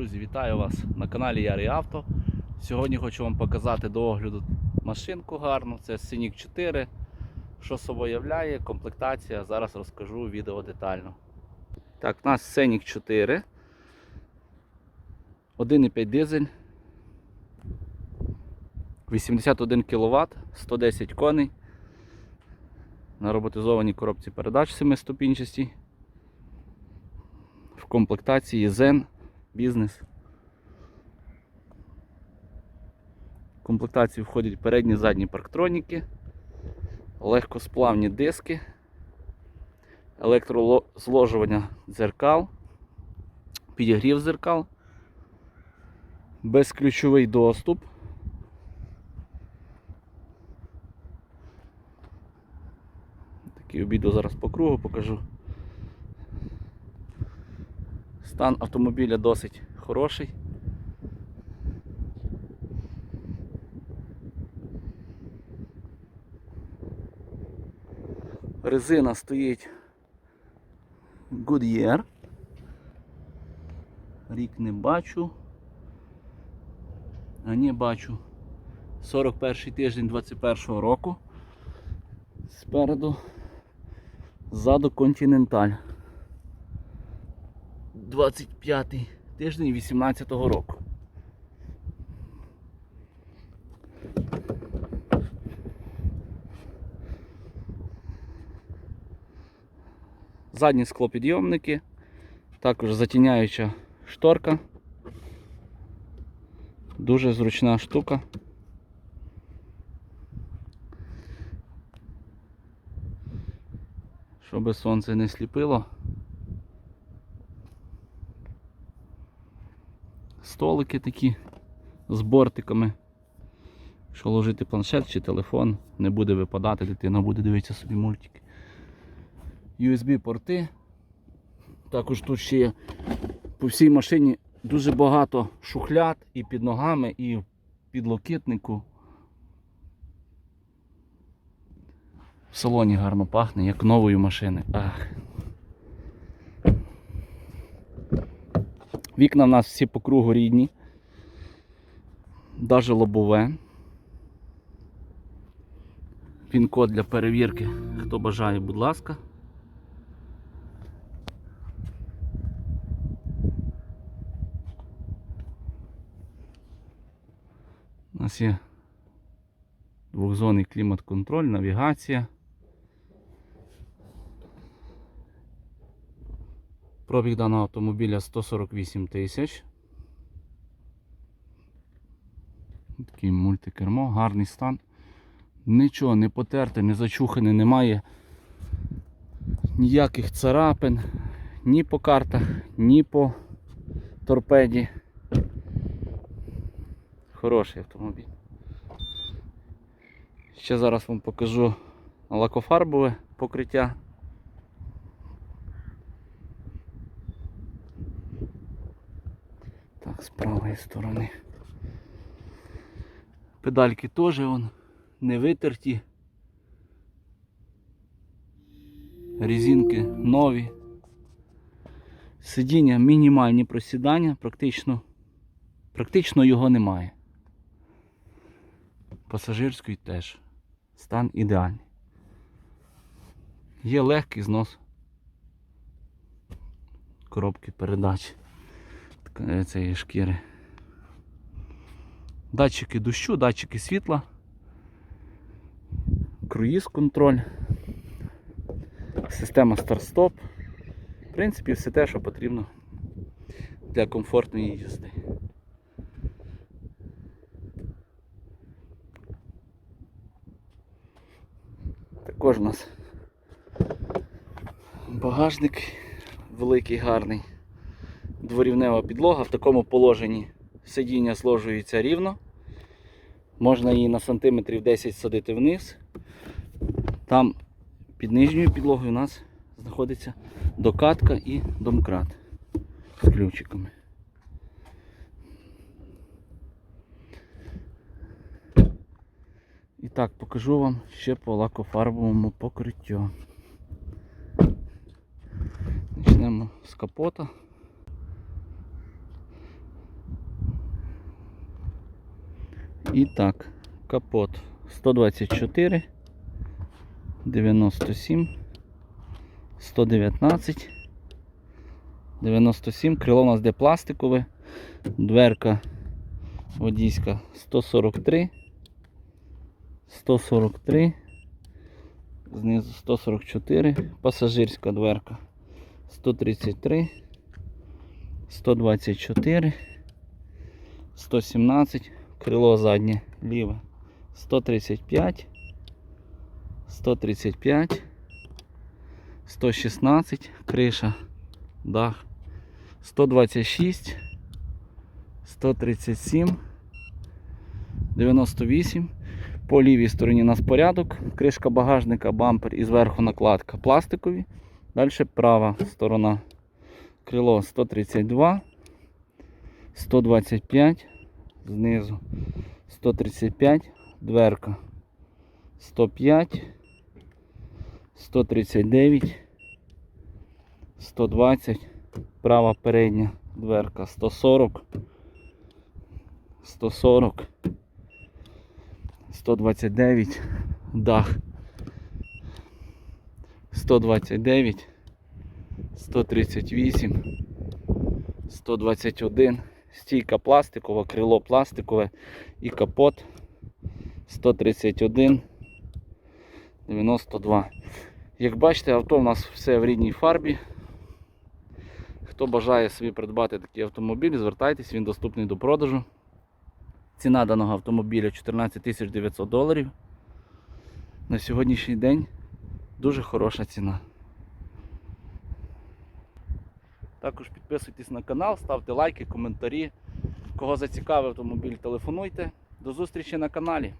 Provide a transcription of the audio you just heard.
Друзі, вітаю вас на каналі Ярий Авто. Сьогодні хочу вам показати до огляду машинку гарну. Це Scenic 4. Що собою являє, комплектація. Зараз розкажу відео детально. Так, у нас Scenic 4. 1,5 дизель. 81 кВт, 110 коней. На роботизованій коробці передач 7-ступінчастій. В комплектації Zen бізнес. В комплектацію входять передні задні парктроніки, легкосплавні диски, електрозложування дзеркал, підігрів дзеркал, безключовий доступ. Такий обіду зараз по кругу покажу. Стан автомобіля досить хороший. Резина стоїть Goodyear. Рік не бачу. А ні, бачу. 41 тиждень 21 року. Спереду, ззаду Continental. 25 тиждень 18-го року. Задні склопідйомники, також затіняюча шторка. Дуже зручна штука. Щоб сонце не сліпило. Столики такі з бортиками. Якщо ложити планшет чи телефон, не буде випадати, дитина буде дивитися собі мультики. USB-порти. Також тут ще є по всій машині дуже багато шухляд і під ногами, і в підлокітнику. В салоні гарно пахне, як новою машини. Ах. Вікна в нас всі по кругу рідні. Даже лобове. Пін-код для перевірки. Хто бажає, будь ласка. У нас є двохзонний клімат-контроль, навігація. Пробіг даного автомобіля 148 тисяч. Такий мультикермо, гарний стан. Нічого не потерте, не зачухане, немає ніяких царапин ні по картах, ні по торпеді. Хороший автомобіль. Ще зараз вам покажу лакофарбове покриття. З сторони. Педальки теж вон не витерті. Резинки нові. Сидіння мінімальні просідання, практично, практично його немає. Пасажирської теж. Стан ідеальний. Є легкий знос коробки передач е, цієї шкіри. Датчики дощу, датчики світла, круїз контроль, система старт-стоп. В принципі, все те, що потрібно для комфортної їзди. Також у нас багажник великий, гарний дворівнева підлога в такому положенні сидіння зложується рівно. Можна її на сантиметрів 10 садити вниз. Там під нижньою підлогою у нас знаходиться докатка і домкрат з ключиками. І так, покажу вам ще по лакофарбовому покриттю. Почнемо з капота. І так, капот 124, 97, 119, 97. Крило у нас де пластикове, дверка водійська 143, 143, знизу 144, пасажирська дверка 133, 124, 117, крило заднє ліве 135, 135, 116, криша, дах 126, 137, 98. По лівій стороні у нас порядок, кришка багажника, бампер і зверху накладка пластикові. Далі права сторона. Крило 132, 125, знизу. 135, дверка. 105, 139, 120, права передня дверка. 140, 140, 129, дах. 129, 138, 121, стійка пластикова, крило пластикове і капот 131, 92. Як бачите, авто у нас все в рідній фарбі. Хто бажає собі придбати такий автомобіль, звертайтесь, він доступний до продажу. Ціна даного автомобіля 14 900 доларів. На сьогоднішній день дуже хороша ціна. Також підписуйтесь на канал, ставте лайки, коментарі. Кого зацікавив автомобіль, телефонуйте. До зустрічі на каналі.